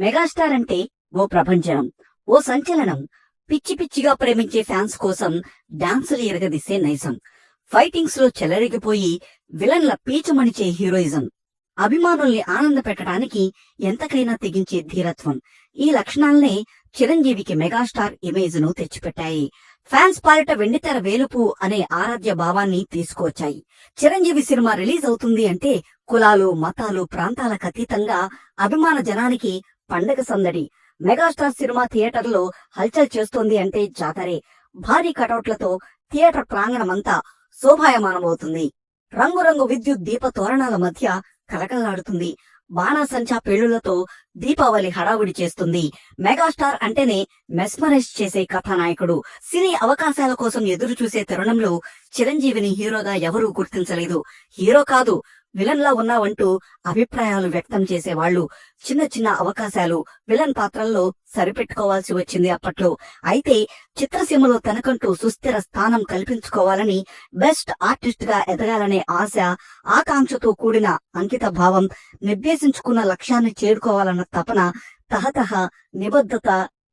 Megastar అంటే ఓ ప్రపంచం ఓ సంచలనం. పిచ్చి పిచ్చిగా ప్రేమించే ఫ్యాన్స్ కోసం డాన్సులు ఎరగదీసే నైజం. ఫైటింగ్స్లో చెలరిగిపోయి విలన్ల పీచమణిచే హీరోయిజం. అభిమానుల్ని ఆనంద పెట్టడానికి ఎంతకైనా తెగించే ధీరత్వం. ఈ లక్షణాలనే చిరంజీవికి మెగాస్టార్ ఇమేజ్ను తెచ్చిపెట్టాయి. ఫ్యాన్స్ పాలిట వెండితెర వేలుపు అనే ఆరాధ్య భావాన్ని తీసుకువచ్చాయి. చిరంజీవి సినిమా రిలీజ్ అవుతుంది అంటే కులాలు మతాలు ప్రాంతాలకు అతీతంగా అభిమాన జనానికి పండగ సందడి. మెగాస్టార్ సినిమా థియేటర్లో హల్చల్ చేస్తోంది అంటే జాతరే. భారీ కటౌట్లతో థియేటర్ ప్రాంగణమంతా శోభాయమానమవుతుంది. రంగురంగు విద్యుత్ దీప తోరణాల మధ్య కలకలాడుతుంది బాణాసంచా పెళ్ళులతో దీపావళి హడావుడి చేస్తుంది. మెగాస్టార్ అంటేనే మెస్మరైజ్ చేసే కథానాయకుడు. సినీ అవకాశాల కోసం ఎదురు చూసే తరుణంలో చిరంజీవిని హీరోగా ఎవరూ గుర్తించలేదు. హీరో కాదు విలన్ లా ఉన్నావంటూ అభిప్రాయాలు వ్యక్తం చేసేవాళ్ళు చిన్న చిన్న అవకాశాలు విలన్ పాత్రల్లో సరిపెట్టుకోవాల్సి వచ్చింది అప్పట్లో. అయితే చిత్రసీమలో తనకంటూ సుస్థిర స్థానం కల్పించుకోవాలని బెస్ట్ ఆర్టిస్ట్గా ఎదగాలనే ఆశ ఆకాంక్షతో కూడిన అంకిత భావం నిర్దేశించుకున్న లక్ష్యాన్ని చేరుకోవాలన్న తపన తహతహ నిబద్ధత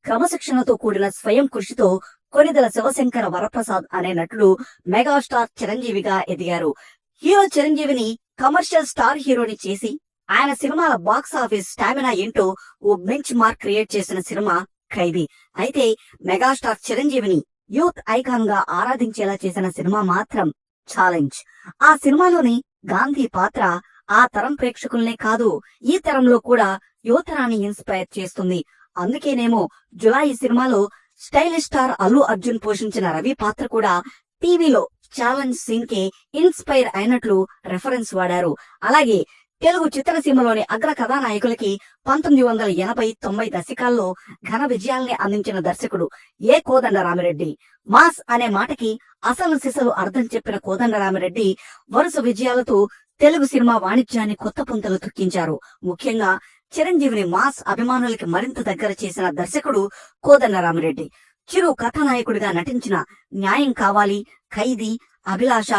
క్రమశిక్షణతో కూడిన స్వయం కృషితో కొనిదల శివశంకర వరప్రసాద్ అనే నటుడు మెగాస్టార్ చిరంజీవిగా ఎదిగారు. హీరో చిరంజీవిని కమర్షియల్ స్టార్ హీరోని చేసి ఆయన సినిమాల బాక్స్ ఆఫీస్ స్టామినా ఏంటో ఓ బెంచ్ మార్క్ క్రియేట్ చేసిన సినిమా ఖైదీ. అయితే మెగాస్టార్ చిరంజీవిని యూత్ ఐకాన్గా ఆరాధించేలా చేసిన సినిమా మాత్రం ఛాలెంజ్. ఆ సినిమాలోని గాంధీ పాత్ర ఆ తరం ప్రేక్షకుల్నే కాదు ఈ తరంలో కూడా యువతరాన్ని ఇన్స్పైర్ చేస్తుంది. అందుకేనేమో జులై సినిమాలో స్టైలిష్ స్టార్ అల్లు అర్జున్ పోషించిన రవి పాత్ర కూడా టీవీలో ఛాలెంజ్ సింగ్కి ఇన్స్పైర్ అయినట్లు రెఫరెన్స్ వాడారు. అలాగే తెలుగు చిత్రసీమలోని అగ్ర కథానాయకులకి పంతొమ్మిది వందల ఎనభై తొంభై దశకాల్లో ఘన విజయాల్ని అందించిన దర్శకుడు ఏ కోదండరామిరెడ్డి. మాస్ అనే మాటకి అసలు సిసలు అర్థం చెప్పిన కోదండరామిరెడ్డి వరుస విజయాలతో తెలుగు సినిమా వాణిజ్యాన్ని కొత్త పుంతలు తొక్కించారు. ముఖ్యంగా చిరంజీవిని మాస్ అభిమానులకి మరింత దగ్గర చేసిన దర్శకుడు కోదండరామిరెడ్డి. చిరు కథానాయకుడిగా నటించిన న్యాయం కావాలి ఖైదీ అభిలాష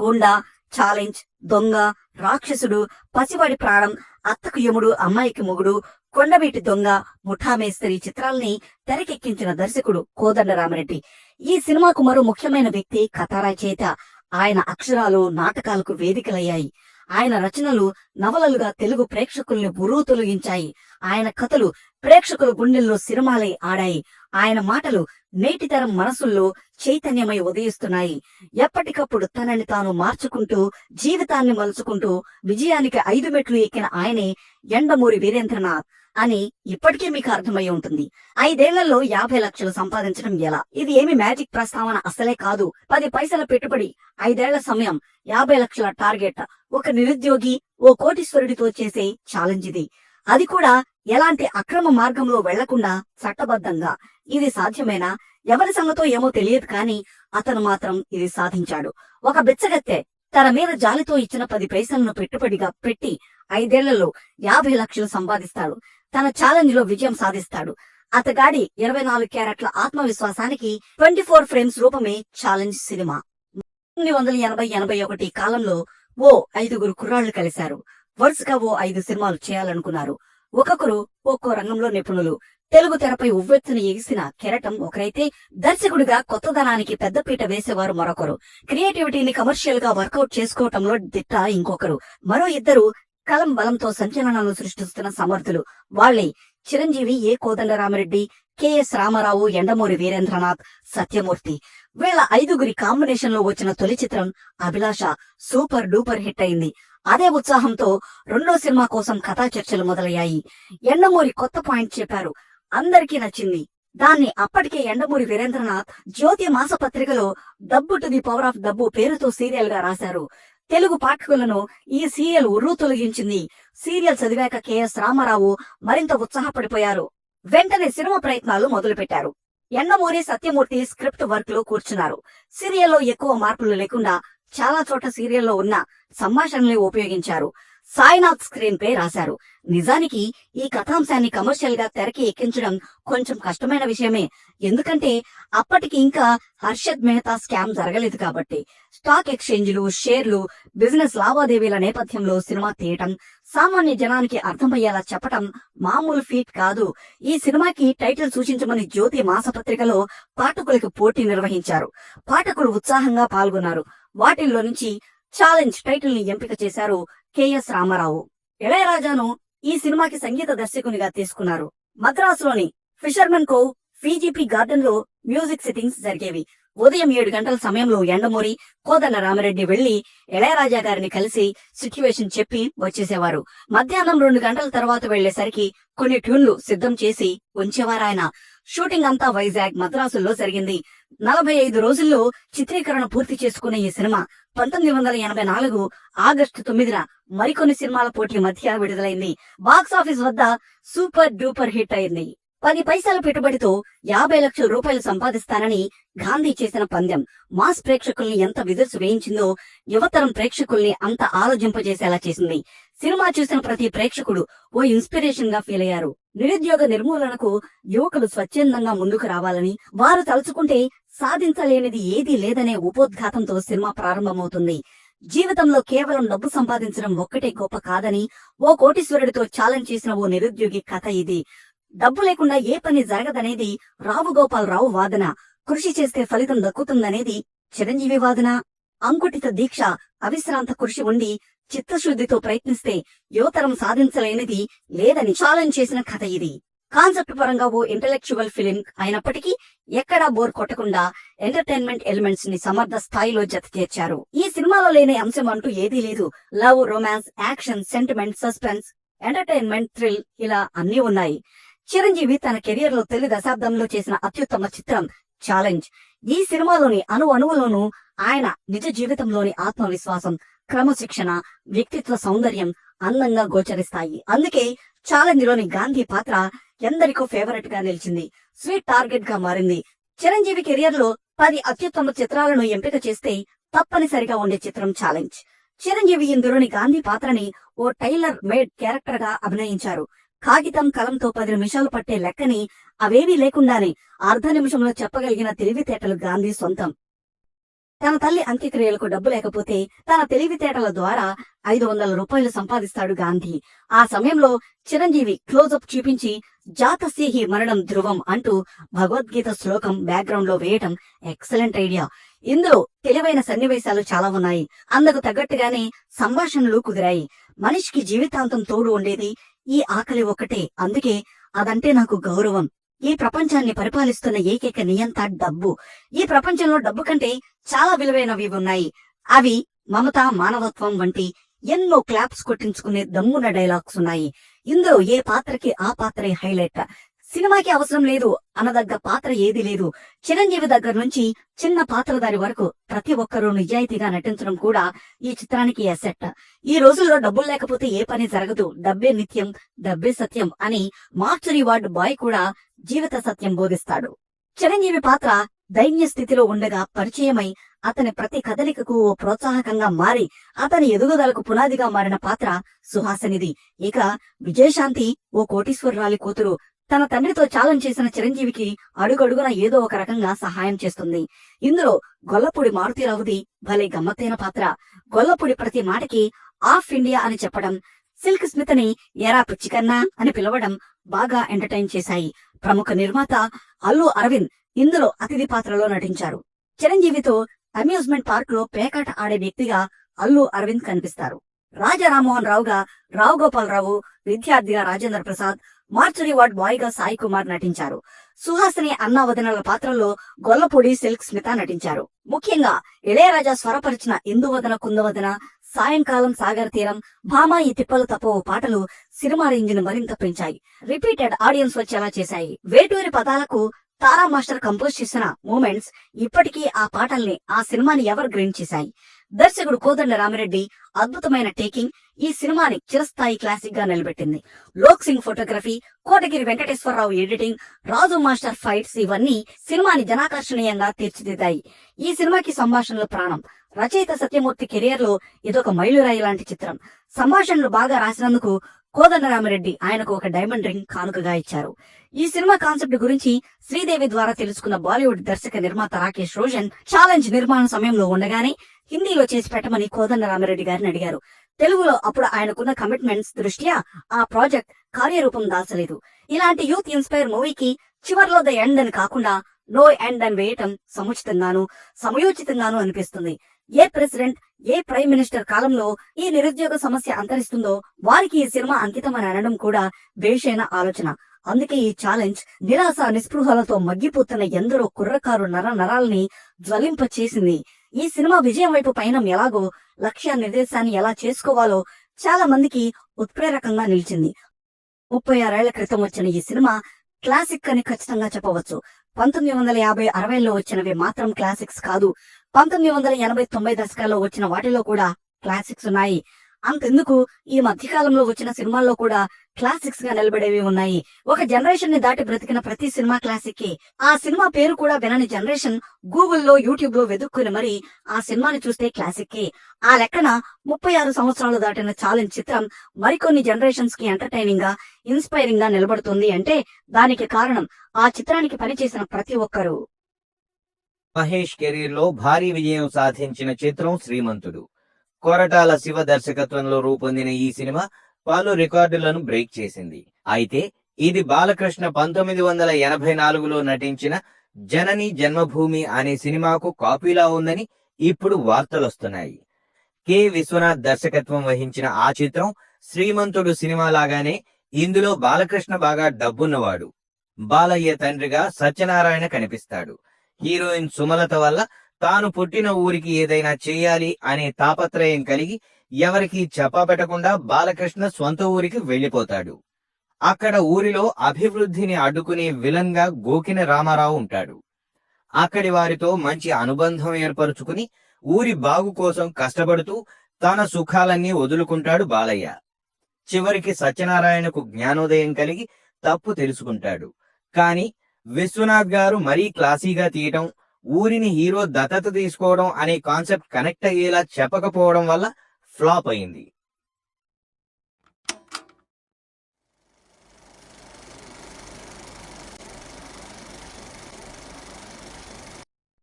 గోండా ఛాలెంజ్ దొంగ రాక్షసుడు పసివాడి ప్రాణం అత్తకు యముడు అమ్మాయికి మొగుడు కొండవీటి దొంగ ముఠామేస్త్రి చిత్రాల్ని తెరకెక్కించిన దర్శకుడు కోదండరామరెడ్డి. ఈ సినిమాకు మరో ముఖ్యమైన వ్యక్తి కథా ఆయన అక్షరాలు నాటకాలకు వేదికలయ్యాయి. ఆయన రచనలు నవలలుగా తెలుగు ప్రేక్షకుల్ని బురువు తొలగించాయి. ఆయన కథలు ప్రేక్షకుల గుండెల్లో సినిమాలై ఆడాయి. ఆయన మాటలు నేటితరం మనసుల్లో చైతన్యమై ఉదయిస్తున్నాయి. ఎప్పటికప్పుడు తనని తాను మార్చుకుంటూ జీవితాన్ని మలుచుకుంటూ విజయానికి ఐదు మెట్లు ఎక్కిన ఆయనే ఎండమూరి వీరేంద్రనాథ్ అని ఇప్పటికే మీకు అర్థమై ఉంటుంది. ఐదేళ్ళలో యాభై లక్షలు సంపాదించడం ఎలా? ఇది ఏమి మ్యాజిక్ ప్రస్తావన అసలే కాదు. పది పైసల పెట్టుబడి ఐదేళ్ళ సమయం యాభై లక్షల టార్గెట్. ఒక నిరుద్యోగి ఓ కోటీశ్వరుడితో చేసే ఛాలెంజ్ ఇది. అది కూడా ఎలాంటి అక్రమ మార్గంలో వెళ్ళకుండా చట్టబద్ధంగా ఇది సాధ్యమేనా? ఎవరి సంగతో ఏమో తెలియదు కాని అతను మాత్రం ఇది సాధించాడు. ఒక బిచ్చగత్తె తన మీద జాలితో ఇచ్చిన పది పైసలను పెట్టుబడిగా పెట్టి ఐదేళ్ళలో యాభై లక్షలు సంపాదిస్తాడు. తన ఛాలెంజ్లో విజయం సాధిస్తాడు. అతగాడి ఇరవై నాలుగు క్యారెట్ల ఆత్మవిశ్వాసానికి ట్వంటీ ఫోర్ ఫ్రేమ్స్ రూపమే ఛాలెంజ్ సినిమా. పంతొమ్మిది వందల ఎనభై ఎనభై ఒకటి కాలంలో ఓ ఐదుగురు కుర్రాళ్ళు కలిశారు. వరుసగా ఓ ఐదు సినిమాలు చేయాలనుకున్నారు. ఒక్కొక్కరు ఒక్కో రంగంలో నిపుణులు. తెలుగు తెరపై ఉవ్వెత్తున ఎగిసిన కెరటం ఒకరైతే దర్శకుడిగా కొత్తదనానికి పెద్దపీట వేసేవారు మరొకరు. క్రియేటివిటీని కమర్షియల్గా వర్కౌట్ చేసుకోవటంలో దిట్ట ఇంకొకరు. మరో ఇద్దరు కలం బలంతో సంచలనాలు సృష్టిస్తున్న సమర్థులు. వాళ్ళే Chiranjeevi A Kodandaramireddy K S Ramarao Yandamuri Veerendranath Satyamurthy. వీళ్ళ ఐదుగురి కాంబినేషన్లో వచ్చిన తొలి చిత్రం అభిలాష సూపర్ డూపర్ హిట్ అయింది. అదే ఉత్సాహంతో రెండో సినిమా కోసం కథా చర్చలు మొదలయ్యాయి. ఎండమూరి కొత్త పాయింట్ చెప్పారు. అందరికీ నచ్చింది. దాన్ని అప్పటికే ఎండమూరి వీరేంద్రనాథ్ జ్యోతి మాసపత్రికలో డబ్బు టు ది పవర్ ఆఫ్ డబ్బు పేరుతో సీరియల్గా రాశారు. తెలుగు పాఠకులను ఈ సీరియల్ ఉర్రు తొలగించింది. సీరియల్ చదివాక కెఎస్ రామారావు మరింత ఉత్సాహపడిపోయారు. వెంటనే సినిమా ప్రయత్నాలు మొదలుపెట్టారు. ఎండమూరి సత్యమూర్తి స్క్రిప్ట్ వర్క్లో కూర్చున్నారు. సీరియల్లో ఎక్కువ మార్పులు లేకుండా చాలా చోట్ల సీరియల్లో ఉన్న సంభాషణలే ఉపయోగించారు. సాయినాథ్ స్క్రీన్ పే రాశారు. నిజానికి ఈ కథాంశాన్ని కమర్షియల్గా తెరకి ఎక్కించడం కొంచెం కష్టమైన విషయమే. ఎందుకంటే అప్పటికి ఇంకా హర్షద్ మెహతా స్కామ్ జరగలేదు కాబట్టి. స్టాక్ ఎక్స్చేంజ్లు షేర్లు బిజినెస్ లావాదేవీల నేపథ్యంలో సినిమా తీయటం సామాన్య జనానికి అర్థమయ్యేలా చెప్పటం మామూలు ఫీట్ కాదు. ఈ సినిమాకి టైటిల్ సూచించమని జ్యోతి మాసపత్రికలో పాఠకులకు పోటీ నిర్వహించారు. పాఠకులు ఉత్సాహంగా పాల్గొన్నారు. వాటిల్లో నుంచి ఛాలెంజ్ టైటిల్ని ఎంపిక చేశారు కెఎస్ రామారావు. ఇళయరాజాను ఈ సినిమాకి సంగీత దర్శకునిగా తీసుకున్నారు. మద్రాసులోని ఫిషర్మన్ కో ఫీజీపీ గార్డెన్లో మ్యూజిక్ సిట్టింగ్స్ జరిగేవి. ఉదయం ఏడు గంటల సమయంలో ఎండమూరి కోదన్న రామరెడ్డి వెళ్ళి ఇళయరాజా గారిని కలిసి సిచ్యువేషన్ చెప్పి వచ్చేసేవారు. మధ్యాహ్నం రెండు గంటల తర్వాత వెళ్ళేసరికి కొన్ని ట్యూన్లు సిద్ధం చేసి ఉంచేవారాయన. షూటింగ్ అంతా వైజాగ్ మద్రాసుల్లో జరిగింది. నలభై ఐదు రోజుల్లో చిత్రీకరణ పూర్తి చేసుకున్న ఈ సినిమా పంతొమ్మిది వందల ఎనభై నాలుగు ఆగస్టు తొమ్మిదిన మరికొన్ని సినిమాల పోటీ మధ్య విడుదలైంది. బాక్స్ ఆఫీస్ వద్ద సూపర్ డూపర్ హిట్ అయింది. పది పైసల పెట్టుబడితో యాభై లక్షల రూపాయలు సంపాదిస్తానని గాంధీ చేసిన పందెం. మాస్ ప్రేక్షకుల్ని ఎంత విదుర్సు వేయించిందో యువతరం ప్రేక్షకుల్ని అంత ఆలోచింపజేసేలా చేసింది. సినిమా చూసిన ప్రతి ప్రేక్షకుడు ఓ ఇన్స్పిరేషన్గా ఫీల్ అయ్యారు. నిరుద్యోగ నిర్మూలనకు యువకులు స్వచ్ఛందంగా ముందుకు రావాలని వారు తలుచుకుంటే సాధించలేనిది ఏదీ లేదనే ఉపోద్ఘాతంతో సినిమా ప్రారంభమవుతుంది. జీవితంలో కేవలం డబ్బు సంపాదించడం ఒక్కటే గొప్ప కాదని ఓ కోటీశ్వరుడితో ఛాలెంజ్ చేసిన ఓ నిరుద్యోగి కథ ఇది. డబ్బు లేకుండా ఏ పని జరగదనేది రావు వాదన. కృషి చేస్తే ఫలితం దక్కుతుందనేది చిరంజీవి వాదన. అంకుటిత దీక్ష అవిశ్రాంత కృషి ఉండి చిత్తశుద్ధితో ప్రయత్నిస్తే యువతరం సాధించలేనిది లేదని ఛాలెంజ్ చేసిన కథ ఇది. కాన్సెప్ట్ పరంగా ఓ ఇంటలెక్చువల్ ఫిలిం అయినప్పటికీ ఎక్కడా బోర్ కొట్టకుండా ఎంటర్టైన్మెంట్ ఎలిమెంట్స్ని సమర్థ స్థాయిలో జత చేర్చారు. ఈ సినిమాలో లేని అంశం అంటూ ఏదీ లేదు. Love romance action sentiment suspense entertainment thrill ఇలా అన్నీ ఉన్నాయి. చిరంజీవి తన కెరియర్లో తొలి దశాబ్దంలో చేసిన అత్యుత్తమ చిత్రం ఛాలెంజ్. ఈ సినిమాలోని అణు అణువులోనూ ఆయన నిజ జీవితంలోని ఆత్మవిశ్వాసం క్రమశిక్షణ వ్యక్తిత్వ సౌందర్యం అందంగా గోచరిస్తాయి. అందుకే ఛాలెంజ్లోని గాంధీ పాత్ర ఎందరికో ఫేవరెట్గా నిలిచింది. స్వీట్ టార్గెట్గా మారింది. చిరంజీవి కెరియర్లో పది అత్యుత్తమ చిత్రాలను ఎంపిక చేస్తే తప్పనిసరిగా ఉండే చిత్రం ఛాలెంజ్. చిరంజీవి ఇందులోని గాంధీ పాత్రని ఓ టైలర్ మేడ్ క్యారెక్టర్గా అభినయించారు. కాగితం కలంతో పది నిమిషాలు పట్టే లెక్కని అవేవీ లేకుండానే అర్ధ నిమిషంలో చెప్పగలిగిన తెలివితేటలు గాంధీ సొంతం. తన తల్లి అంత్యక్రియలకు డబ్బు లేకపోతే తన తెలివితేటల ద్వారా ఐదు వందల రూపాయలు సంపాదిస్తాడు గాంధీ. ఆ సమయంలో చిరంజీవి క్లోజప్ చూపించి జాతస్యహి మరణం ధ్రువం అంటూ భగవద్గీత శ్లోకం బ్యాక్గ్రౌండ్లో వేయటం ఎక్సలెంట్ ఐడియా. ఇందులో తెలివైన సన్నివేశాలు చాలా ఉన్నాయి. అందుకు తగ్గట్టుగానే సంభాషణలు కుదిరాయి. మనిషికి జీవితాంతం తోడు ఉండేది ఈ ఆకలి ఒక్కటే అందుకే అదంటే నాకు గౌరవం. ఈ ప్రపంచాన్ని పరిపాలిస్తున్న ఏకైక నియంత డబ్బు. ఈ ప్రపంచంలో డబ్బు కంటే చాలా విలువైనవి ఉన్నాయి. అవి మమత మానవత్వం వంటి ఎన్నో క్లాప్స్ కొట్టించుకునే దమ్మున డైలాగ్స్ ఉన్నాయి. ఇందులో ఏ పాత్రకి ఆ పాత్రే హైలైట్? సినిమాకి అవసరం లేదు అనదగ్గ పాత్ర ఏది లేదు. చిరంజీవి దగ్గర నుంచి చిన్న పాత్రధారి వరకు ప్రతి ఒక్కరూ నిజాయితీగా నటించడం కూడా ఈ చిత్రానికి అసెట్ ఈ రోజుల్లో డబ్బులు లేకపోతే ఏ పని జరగదు. డబ్బే నిత్యం డబ్బే సత్యం అని మార్చరీ వార్డు బాయ్ కూడా జీవిత సత్యం బోధిస్తాడు. చిరంజీవి పాత్ర దైన్య స్థితిలో ఉండగా పరిచయమై అతని ప్రతి కదలికకు ఓ ప్రోత్సాహకంగా మారి అతని ఎదుగుదలకు పునాదిగా మారిన పాత్ర సుహాసనిది. ఇక విజయశాంతి ఓ కోటీశ్వరరాలి కూతురు తన తండ్రితో ఛాలెంజ్ చేసిన చిరంజీవికి అడుగడుగున ఏదో ఒక రకంగా సహాయం చేస్తుంది. ఇందులో గొల్లపూడి మారుతీరావుది భలే గమ్మత్తైన పాత్ర. గొల్లపూడి ప్రతి మాటకి ఆఫ్ ఇండియా అని చెప్పడం సిల్క్ స్మిత్ని ఎరా పిచ్చికన్నా అని పిలవడం బాగా ఎంటర్టైన్ చేశాయి. ప్రముఖ నిర్మాత అల్లు అరవింద్ ఇందులో అతిథి పాత్రలో నటించారు. చిరంజీవితో అమ్యూజ్మెంట్ పార్క్లో పేకాట ఆడే వ్యక్తిగా అల్లు అరవింద్ కనిపిస్తారు. రాజా రామ్మోహన్ రావుగా రావు గోపాలరావు విద్యార్థిగా రాజేంద్ర ప్రసాద్ మార్చురీ వార్డ్ బాయ్గా సాయి కుమార్ నటించారు. సుహాసిని అన్నా వదనల పాత్రలో గొల్లపూడి సిల్క్ స్మిత నటించారు. ముఖ్యంగా ఇళయరాజా స్వరపరిచిన ఇందువదన కుందవదన సాయంకాలం సాగర్ తీరం భామ ఈ తిప్పలు తప్పో పాటలు సినిమా రేంజ్ను మరింత పెంచాయి. రిపీటెడ్ ఆడియన్స్ వచ్చేలా చేశాయి. వేటూరి పదాలకు తారా మాస్టర్ కంపోజ్ చేసిన మూమెంట్స్ ఇప్పటికీ ఆ పాటల్ని ఆ సినిమాని ఎవర్ గ్రీన్ చేశాయి దర్శకుడు కోదండ రామిరెడ్డి అద్భుతమైన టేకింగ్ ఈ సినిమాని చిరస్థాయి క్లాసిక్గా నిలబెట్టింది. Lok Singh photography Kotagiri Venkateswararao editing Raju master fights ఇవన్నీ సినిమాని జనాకర్షణీయంగా తీర్చిదిద్దాయి. ఈ సినిమాకి సంభాషణలు ప్రాణం. రచయిత సత్యమూర్తి కెరియర్లో ఇదొక మైలురాయి లాంటి చిత్రం. సంభాషణలు బాగా రాసినందుకు కోదండరామిరెడ్డి ఆయనకు ఒక డైమండ్ రింగ్ కానుకగా ఇచ్చారు. ఈ సినిమా కాన్సెప్ట్ గురించి శ్రీదేవి ద్వారా తెలుసుకున్న బాలీవుడ్ దర్శక నిర్మాత రాకేష్ రోషన్ ఛాలెంజ్ నిర్మాణ సమయంలో ఉండగానే హిందీలో చేసి పెట్టమని కోదండరామిరెడ్డి గారిని అడిగారు. తెలుగులో అప్పుడు ఆయనకున్న కమిట్మెంట్స్ దృష్ట్యా ఆ ప్రాజెక్ట్ కార్యరూపం దాల్చలేదు. ఇలాంటి యూత్ ఇన్స్పైర్ మూవీకి చివర్లో ద ఎండ్ అని కాకుండా నో ఎండ్ అని వేయటం సముచితంగాను సమయోచితంగాను అనిపిస్తుంది. A president a prime minister కాలంలో ఈ నిరుద్యోగ సమస్య అంతరిస్తుందో వారికి ఈ సినిమా అంకితం అని అనడం కూడా బేషైన ఆలోచన. అందుకే ఈ ఛాలెంజ్ నిరాశ నిస్పృహలతో మగ్గిపోతున్న ఎందరో కుర్రకారు నర నరాల్ని జ్వలింప చేసింది. ఈ సినిమా విజయం వైపు పయనం ఎలాగో లక్ష్య నిర్దేశాన్ని ఎలా చేసుకోవాలో చాలా మందికి ఉత్ప్రేరకంగా నిలిచింది. ముప్పై ఆరేళ్ళ క్రితం వచ్చిన ఈ సినిమా క్లాసిక్ అని ఖచ్చితంగా చెప్పవచ్చు. పంతొమ్మిది వందల యాభై అరవైలో వచ్చినవి మాత్రం క్లాసిక్స్ కాదు. పంతొమ్మిది వందల ఎనభై తొంభై దశకాల్లో వచ్చిన వాటిలో కూడా క్లాసిక్స్ ఉన్నాయి. అంతెందుకు ఈ మధ్యకాలంలో వచ్చిన సినిమాల్లో కూడా క్లాసిక్స్గా నిలబడేవి ఉన్నాయి. ఒక జనరేషన్ని దాటి బ్రతికిన ప్రతి సినిమా క్లాసిక్కి ఆ సినిమా పేరు కూడా వినని జనరేషన్ గూగుల్లో యూట్యూబ్లో వెతుక్కుని మరి ఆ సినిమాని చూస్తే క్లాసిక్కి ఆ లెక్కన ముప్పై ఆరు సంవత్సరాలు దాటిన ఛాలెంజ్ చిత్రం మరికొన్ని జనరేషన్స్కి ఎంటర్టైనింగ్గా ఇన్స్పైరింగ్గా నిలబడుతుంది అంటే దానికి కారణం ఆ చిత్రానికి పనిచేసిన ప్రతి ఒక్కరూ. మహేష్ కెరీర్లో భారీ విజయం సాధించిన చిత్రం శ్రీమంతుడు. కొరటాల శివ దర్శకత్వంలో రూపొందిన ఈ సినిమా పలు రికార్డులను బ్రేక్ చేసింది. అయితే ఇది బాలకృష్ణ పంతొమ్మిది వందల ఎనభై నాలుగులో నటించిన జనని జన్మభూమి అనే సినిమాకు కాపీలా ఉందని ఇప్పుడు వార్తలొస్తున్నాయి. కె. విశ్వనాథ్ దర్శకత్వం వహించిన ఆ చిత్రం శ్రీమంతుడు సినిమా లాగానే ఇందులో బాలకృష్ణ బాగా డబ్బున్నవాడు. బాలయ్య తండ్రిగా సత్యనారాయణ కనిపిస్తాడు. హీరోయిన్ సుమలత వల్ల తాను పుట్టిన ఊరికి ఏదైనా చేయాలి అనే తాపత్రయం కలిగి ఎవరికీ చెప్పబెట్టకుండా బాలకృష్ణ స్వంత ఊరికి వెళ్ళిపోతాడు అక్కడ ఊరిలో అభివృద్ధిని అడ్డుకునే విలన్గా గోకిన రామారావు ఉంటాడు. అక్కడి వారితో మంచి అనుబంధం ఏర్పరచుకుని ఊరి బాగు కోసం కష్టపడుతూ తన సుఖాలన్నీ వదులుకుంటాడు బాలయ్య. చివరికి సత్యనారాయణకు జ్ఞానోదయం కలిగి తప్పు తెలుసుకుంటాడు. కాని విశ్వనాథ్ గారు మరీ క్లాసీగా తీయటం ఊరిని హీరో దత్తత తీసుకోవడం అనే కాన్సెప్ట్ కనెక్ట్ అయ్యేలా చెప్పకపోవడం వల్ల ఫ్లాప్ అయింది.